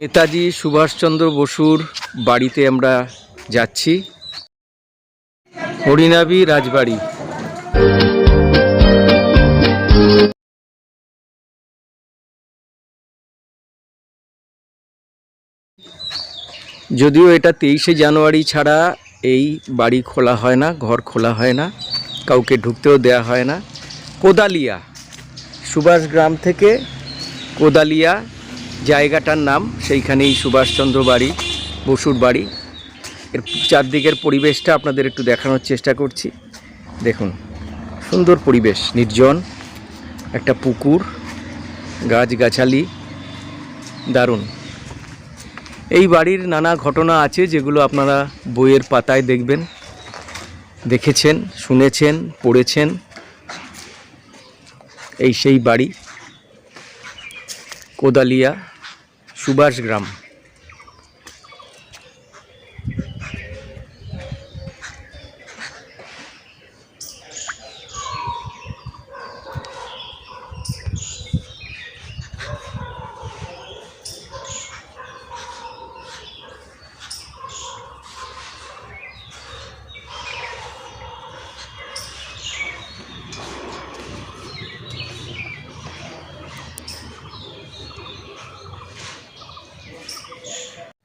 নেতাজি সুভাষচন্দ্র বসুর বাড়িতে আমরা যাচ্ছি। হরিনাবি রাজবাড়ি। যদিও এটা তেইশে জানুয়ারি ছাড়া এই বাড়ি খোলা হয় না, ঘর খোলা হয় না, কাউকে ঢুকতেও দেয়া হয় না। কোদালিয়া সুভাষ গ্রাম থেকে কোদালিয়া জায়গাটার নাম সেইখানেই সুভাষচন্দ্র বাড়ি, বসুর বাড়ি। এর চারদিকের পরিবেশটা আপনাদের একটু দেখানোর চেষ্টা করছি। দেখুন, সুন্দর পরিবেশ, নির্জন, একটা পুকুর, গাছগাছালি, দারুণ। এই বাড়ির নানা ঘটনা আছে যেগুলো আপনারা বইয়ের পাতায় দেখবেন, দেখেছেন, শুনেছেন, পড়েছেন। এই সেই বাড়ি, কোদালিয়া সুভাষ গ্রাম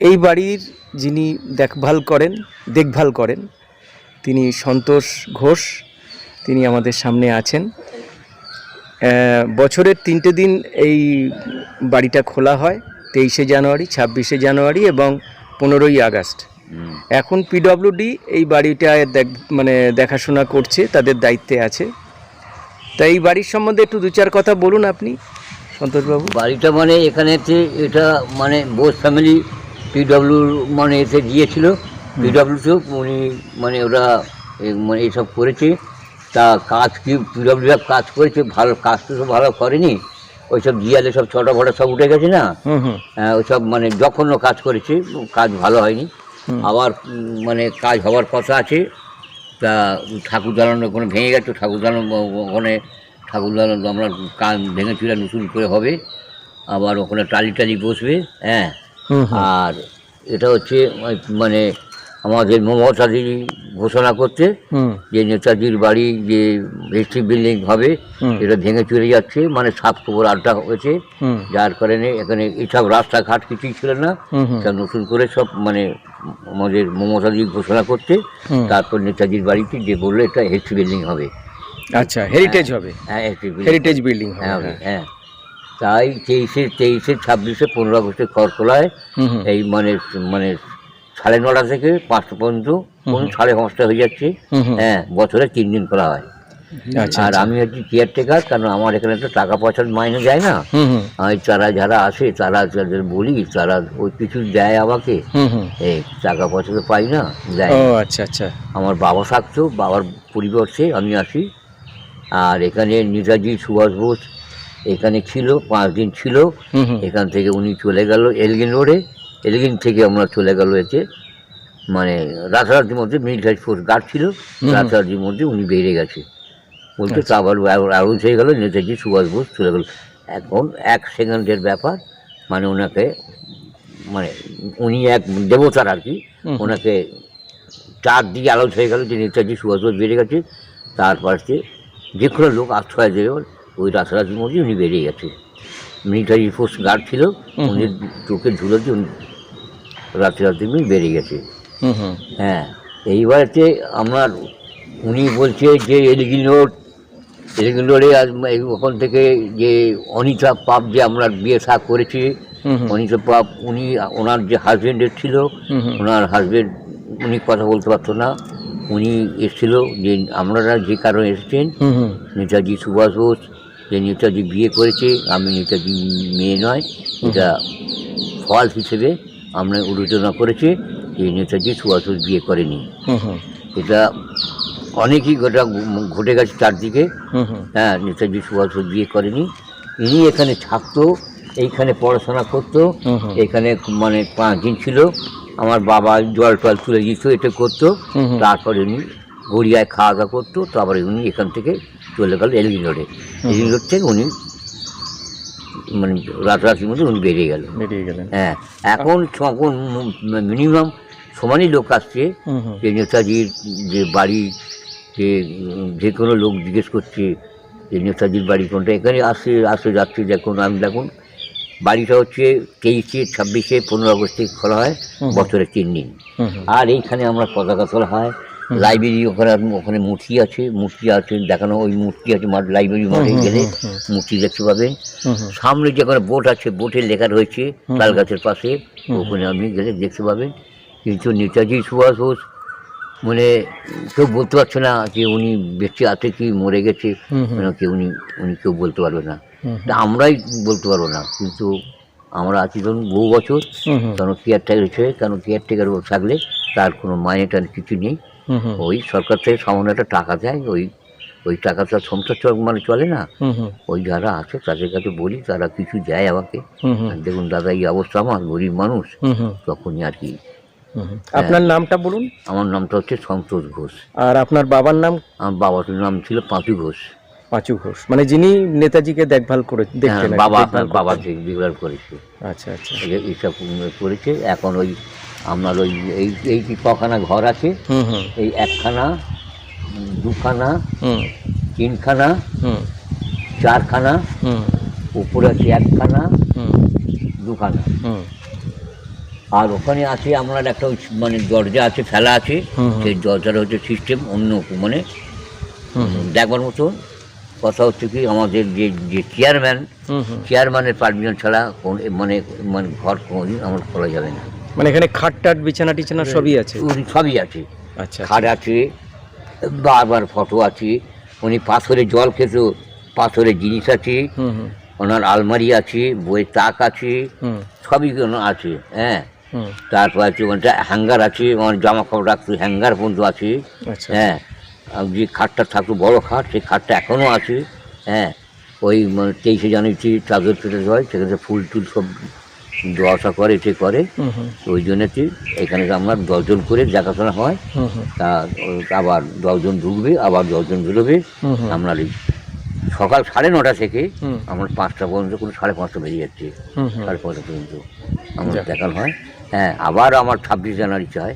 এই বাড়ির যিনি দেখভাল করেন দেখভাল করেন তিনি সন্তোষ ঘোষ তিনি আমাদের সামনে আছেন। বছরের তিনটে দিন এই বাড়িটা খোলা হয় তেইশে জানুয়ারি ছাব্বিশে জানুয়ারি এবং পনেরোই আগস্ট। এখন পিডব্লিউডি এই বাড়িটা দেখ মানে দেখাশোনা করছে তাদের দায়িত্বে আছে। তা এই বাড়ির সম্বন্ধে একটু দু চার কথা বলুন আপনি সন্তোষবাবু। বাড়িটা মানে এখানে এটা মানে বোস ফ্যামিলি পিডব্লিউ মানে এসে দিয়েছিল পিডব্লিউতেও উনি মানে ওরা মানে এইসব করেছে তা কাজ কি পিডব্লিউ কাজ করেছে ভালো কাজ তো সব ভালো করেনি ওইসব দিয়ালে সব ছটা ফটা সব উঠে গেছে না? হ্যাঁ, ওইসব মানে জঘন্য কাজ করেছে কাজ ভালো হয়নি। আবার মানে কাজ হওয়ার কথা আছে তা ঠাকুর দালানো ওখানে ভেঙে গেছে ঠাকুর দালানো ওখানে ঠাকুর দালানো আমরা কাজ ভেঙে চুলে নতুন করে হবে আবার ওখানে টালি টালি বসবে হ্যাঁ। আর এটা হচ্ছে মানে আমাদের মমতাদি ঘোষণা করতে যে নেতাজির বাড়ি যে রেস্ট্রিক বিল্ডিং হবে এটা ভেঙে চলে যাচ্ছে মানে সাত খবর আড্ডা হয়েছে। যার কারণে এখানে এইসব রাস্তাঘাট কিছুই ছিল না। হুম নতুন করে সব মানে আমাদের মমতাদি ঘোষণা করতে তারপর নেতাজির বাড়িতে যে বলল এটা হেস্ট বিল্ডিং হবে। আচ্ছা হেরিটেজ হবে। হ্যাঁ হেরিটেজ বিল্ডিং হবে হ্যাঁ হ্যাঁ। হ্যাঁ। তাই তেইশে তেইশে ছাব্বিশে পনেরো আগস্টে হুম এই মানে মানে সাড়ে নটা থেকে পাঁচটা পর্যন্ত কোন সাড়ে পাঁচটা হয়ে যাচ্ছে। হ্যাঁ বছরে তিন দিন করা হয়। আচ্ছা আর আমি হচ্ছি কেয়ারটেকার কারণ আমার এখানে তো টাকা পয়সার মাইনে যায় না। হুম তারা যারা আসে তারা যাদের বলি তারা ওই কিছু দেয় আমাকে। এই টাকা পয়সা তো পাই না দেয় আচ্ছা আচ্ছা। আমার বাবা থাকতো বাবার পরিবর্তে আমি আসি। আর এখানে নেতাজি সুভাষ বোস এখানে ছিল পাঁচ দিন ছিল এখান থেকে উনি চলে গেল এলগিন রোডে। এলগিন থেকে আমরা চলে গেল এতে মানে রাতারাতির মধ্যে মিলিটারি ফোর্স গার্ড ছিল। রাতারাতির মধ্যে উনি বেড়ে গেছে। বলতে তা আবার অ্যারোজ হয়ে গেল নেতাজি সুভাষ বোস চলে গেল। এখন এক সেকেন্ডের ব্যাপার মানে ওনাকে মানে উনি এক দেবতার আর কি ওনাকে চার দিকে আলোচ হয়ে গেল যে নেতাজি সুভাষ বোস বেড়ে গেছে। তারপর সে যে কোনো লোক আশ্রয় দেবে ওই রাতারাতির মধ্যে উনি বেরিয়ে গেছে। মিলিটারি ফোর্স গার্ড ছিল উনি চোখে ধুলো দিয়ে উনি রাতে রাতে উনি বেরিয়ে গেছে। হ্যাঁ এইবারেতে আমার উনি বলছে যে এলিগিন রোড এলিগিন রোডে ওখান থেকে যে অনিতা পাপ যে আমরা বিয়ে থা করেছি অনিতা পাপ উনি ওনার যে হাজবেন্ডের ছিল। ওনার হাজবেন্ড উনি কথা বলতে পারতো না। উনি এসেছিল যে আপনারা যে কারণে এসেছেন নেতাজি সুভাষ বোস যে নেতাজি বিয়ে করেছে আমি নেতাজি মেয়ে নয় এটা ফল হিসেবে আমরা বিবেচনা করেছি যে নেতাজি সুভাষ বিয়ে করেনি। এটা অনেকই ঘটা ঘটে গেছে চারদিকে। হ্যাঁ নেতাজি সুভাষ বিয়ে করেনি। ইনি এখানে থাকতো এইখানে পড়াশোনা করতো। এখানে মানে পাঁচ দিন ছিল। আমার বাবা জল টল তুলে দিত এটা করতো। তারপরে উনি গড়িয়ায় খাওয়া দাওয়া করতো তারপরে উনি এখান থেকে চলে গেল এলগিন রোডে এলগিন রোড থেকে উনি মানে রাতারাতির মধ্যে উনি বেরিয়ে গেল বেরিয়ে গেলেন। হ্যাঁ এখন তখন মিনিমাম সমানই লোক আসছে। যে নেতাজির যে বাড়ি যে যে কোনো লোক জিজ্ঞেস করছে যে নেতাজির বাড়ি কোনটা? এখানে আসে আসে যাচ্ছে দেখুন আমি দেখুন। বাড়িটা হচ্ছে তেইশে ছাব্বিশে পনেরো আগস্ট থেকে খোলা হয়। বছরে তিন দিন। আর এইখানে আমরা পতাকা তোলা হয়। লাইব্রেরি ওখানে ওখানে মূর্তি আছে মূর্তি আছে দেখানো ওই মূর্তি আছে মাঠ লাইব্রেরি মাঠে গেলে। মূর্তি দেখতে হুম সামনে যে কোনো বোট আছে বোটে লেখা রয়েছে। তাল গাছের পাশে ওখানে আপনি গেলে দেখতে পাবেন। কিন্তু নেতাজি সুভাষ বোস মানে কেউ বলতে পারছে না যে উনি বেঁচে আছে কি মরে গেছে। হুম হুম। কি উনি উনি কেউ বলতে পারবে না। তা আমরাই বলতে পারব না। কিন্তু আমরা আছি ধরুন বহু বছর কেন কেয়ারটেকার হিসেবে কেন কেয়ারটেকার থাকলে তার কোনো টাইনে কিছু নেই। ওই সরকার থেকে সামান্য একটা টাকা দেয় ওই ওই টাকাটা সংসার চল- মানে চলে না? হুম হুম। ওই যারা আছে তাদের কাছে বলি তারা কিছু দেয় আমাকে। দেখুন দাদা এই অবস্থা আমার গরিব মানুষ। তখনই আর কি। হুম। আপনার নামটা বলুন? আমার নামটা হচ্ছে সন্তোষ ঘোষ। আর আপনার বাবার নাম? আমার বাবার নাম ছিল পাঁচু ঘোষ। পাঁচু ঘোষ। মানে যিনি নেতাজিকে দেখভাল করে হ্যাঁ, দেখতেন বাবা দেখভাল বাবা করতেন। বিগ্রাল করেছে। আচ্ছা আচ্ছা। এই- এইসব করেছে। এখন ওই আপনার ওই এই এই কখানা ঘর আছে? হুম হুম। এই একখানা দুখানা তিনখানা চারখানা উপরে আছে একখানা দুখানা। আর ওখানে আছে আপনার একটা মানে দরজা আছে ফেলা আছে। সেই দরজাটা হচ্ছে সিস্টেম অন্য মানে দেখবার মতন। কথা হচ্ছে কি আমাদের যে যে চেয়ারম্যান চেয়ারম্যানের পারমিশন ছাড়া মানে মানে ঘর কোনোদিন আমার খোলা যাবে না। মানে এখানে খাট টাট বিছানা টিছানা সবই আছে? সবই আছে। আচ্ছা খাট আছে বারবার ফটো আছে। উনি পাথরে জল খেত পাথরের জিনিস আছে ওনার আলমারি আছে বইয়ের তাক আছে সবই আছে হ্যাঁ। তারপর আছে ওখানটা হ্যাঙ্গার আছে আমার জামা কাপড় রাখতো হ্যাঙ্গার পর্যন্ত আছে আচ্ছা। হ্যাঁ। যে খাটটা থাকতো বড় খাট সেই খাটটা এখনও আছে হ্যাঁ। ওই মানে তেইশে জানুয়ারি চাদর পেটে হয় সেখানে ফুল টুল সব আসা করে এতে করে। ওই জন্যতে এখানে আমরা দশজন করে দেখাশোনা হয় তা আবার দশজন ঢুকবে আবার দশজন বেরোবে। আমরা সকাল সাড়ে নটা থেকে আমরা পাঁচটা পর্যন্ত কোনো সাড়ে পাঁচটা বেরিয়ে যাচ্ছে। সাড়ে পাঁচটা পর্যন্ত আমার। দেখানো হয়। হ্যাঁ আবার আমার ছাব্বিশ জানুয়ারি চায়।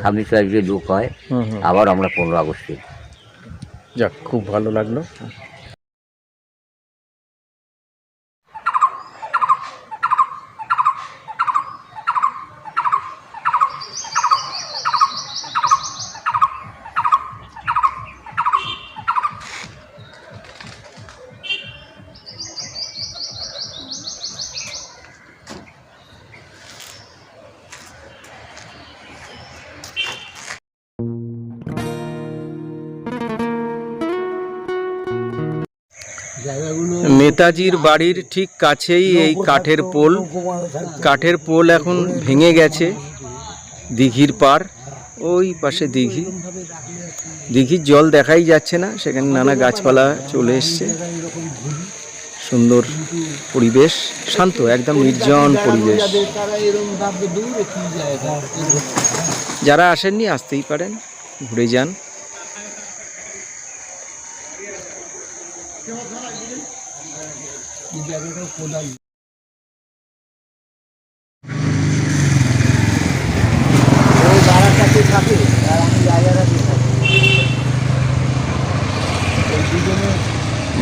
ছাব্বিশ তারিখে লোক হয়। আবার আমরা পনেরো আগস্টে। যাক খুব ভালো লাগল। নেতাজির বাড়ির ঠিক কাছেই এই কাঠের পোল। কাঠের পোল এখন ভেঙে গেছে। দিঘির পার। ওই পাশে দিঘি। দিঘির জল দেখাই যাচ্ছে না। সেখানে নানা গাছপালা চলে এসছে। সুন্দর পরিবেশ। শান্ত একদম নির্জন পরিবেশ। যারা আসেননি আসতেই পারেন। ঘুরে যান।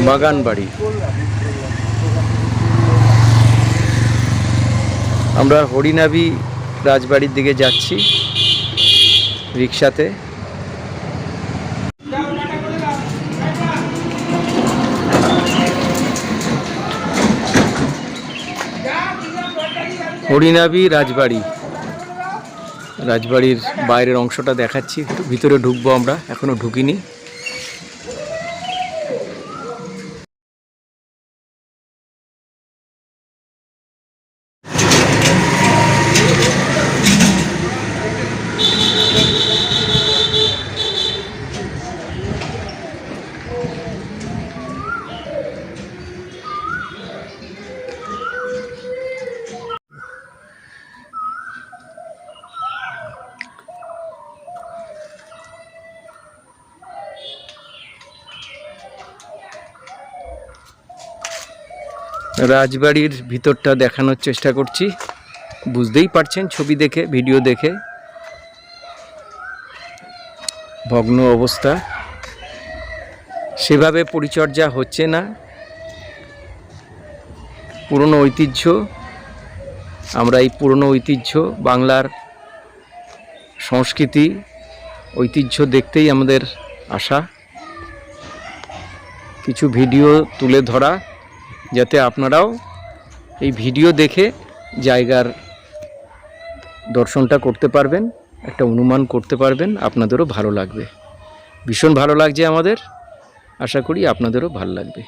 বাগান বাড়ি। আমরা হরিনাবি রাজবাড়ির দিকে যাচ্ছি রিক্সাতে। হরিনাবি রাজবাড়ি। রাজবাড়ির বাইরের অংশটা দেখাচ্ছি। ভিতরে ঢুকবো আমরা। এখনও ঢুকিনি। রাজবাড়ির ভিতরটা দেখানোর চেষ্টা করছি। বুঝতেই পারছেন ছবি দেখে, ভিডিও দেখে। ভগ্ন অবস্থা। সেভাবে পরিচর্যা হচ্ছে না। পুরনো ঐতিহ্য। আমরা এই পুরনো ঐতিহ্য, বাংলার সংস্কৃতি, ঐতিহ্য দেখতেই আমাদের আশা। কিছু ভিডিও তুলে ধরা। যাতে আপনারাও এই ভিডিও দেখে জায়গার দর্শনটা করতে পারবেন, একটা অনুমান করতে পারবেন, আপনাদেরও ভালো লাগবে। ভীষণ ভালো লাগছে আমাদের। আশা করি আপনাদেরও ভালো লাগবে।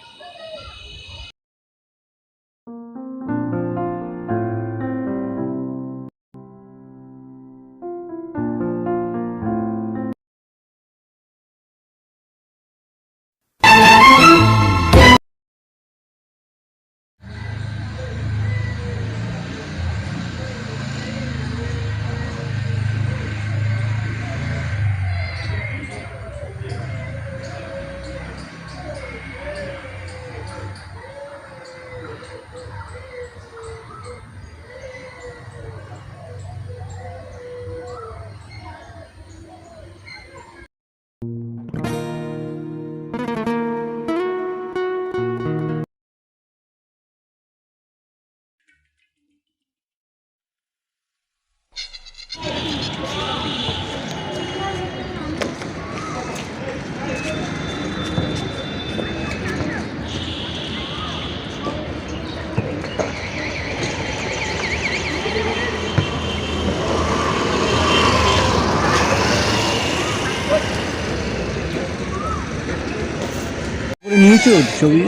নিয়েছো ছবি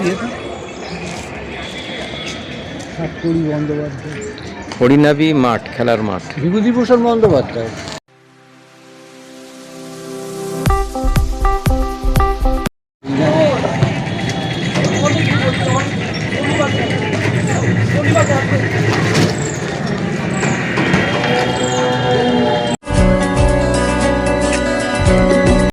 সাতকড়ি বন্দ্যোপাধ্যায়। হরিনাবি মাঠ খেলার মাঠ। বিভূতিভূষণ বন্দ্যোপাধ্যায়।